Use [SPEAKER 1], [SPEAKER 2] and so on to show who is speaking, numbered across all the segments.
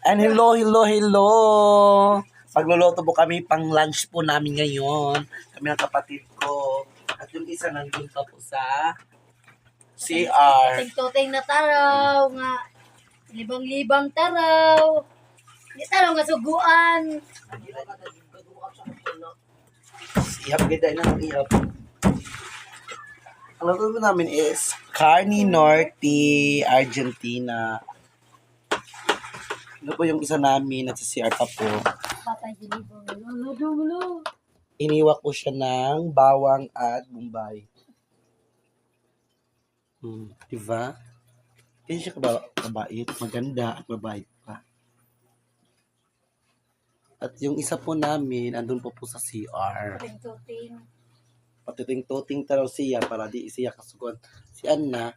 [SPEAKER 1] And hello, hello, hello. Pagluluto po kami pang lunch po namin ngayon. Kami ng kapatid ko. At yung isa nandun pa po sa CR.
[SPEAKER 2] Tingtoteng na taraw nga. Libang-libang taraw. Di taraw nga suguan.
[SPEAKER 1] Ihap ganda na ihap. Ang luto po namin is Carne Norte, Argentina. Ano po yung isa namin at sa CR pa po.
[SPEAKER 2] Patay dilibang. Lolo, lolo.
[SPEAKER 1] Iniwak ko siya ng bawang at bombay. Hmm, diba? Kaya siya kaba kabait, maganda at mabait pa. At yung isa po namin, andun po po sa CR.
[SPEAKER 2] Tingtoteng.
[SPEAKER 1] Patiting-tuting taraw siya para di siya kasugon. Si Anna,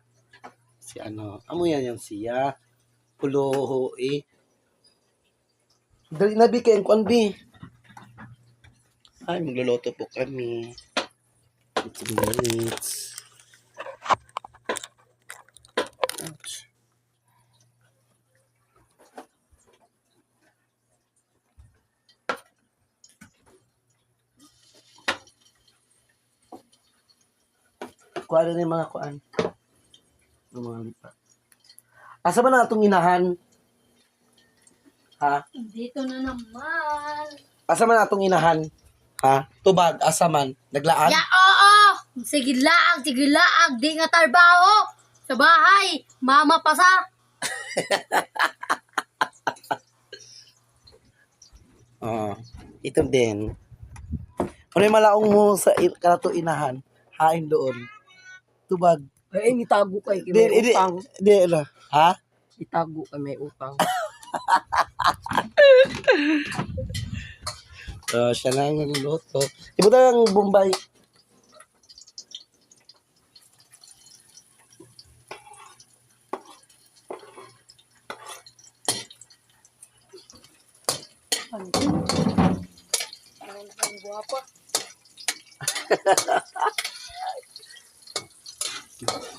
[SPEAKER 1] si ano, amo yan yung siya. Pulo eh. Dali na bi kay kuan bi. Ay, magluluto po kami. 15 minutes. Ouch. Kuha rin yung mga kuan. Mga lipa. Asa ba na itong inahan? Ha?
[SPEAKER 2] Dito na naman.
[SPEAKER 1] Asa man atong inahan? Ha? Tubag, asa man? Naglaan?
[SPEAKER 2] Ya, oo! Sige laag, sige laag. Di nga tarbaho. Sa bahay. Mama pa sa.
[SPEAKER 1] Oo. ito din. Ano yung malaong mo sa i- kanato inahan? Hain doon. Tubag.
[SPEAKER 3] Eh, itago kay
[SPEAKER 1] Di,
[SPEAKER 3] may
[SPEAKER 1] di,
[SPEAKER 3] utang.
[SPEAKER 1] di, ano? Ha?
[SPEAKER 3] Itago kay may utang.
[SPEAKER 1] So, siya na ang nagluluto. Ibo tayo ang Bombay.
[SPEAKER 2] Ang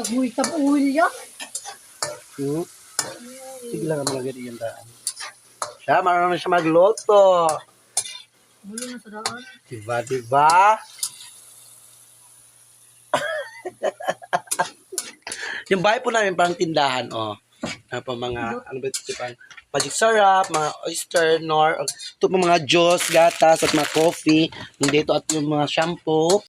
[SPEAKER 2] Tabuy-tabuy yan.
[SPEAKER 1] Hmm? Sige lang ang mga ganyan daan. Siya, marunong siya magluto.
[SPEAKER 2] Bulo na sa daan.
[SPEAKER 1] Diba, diba? yung bahay po namin parang tindahan, oh. Na pa mga, ano ba ito, parang magic syrup, mga oyster, nor, ito po mga juice, gatas, at mga coffee. Yung dito at yung mga shampoo.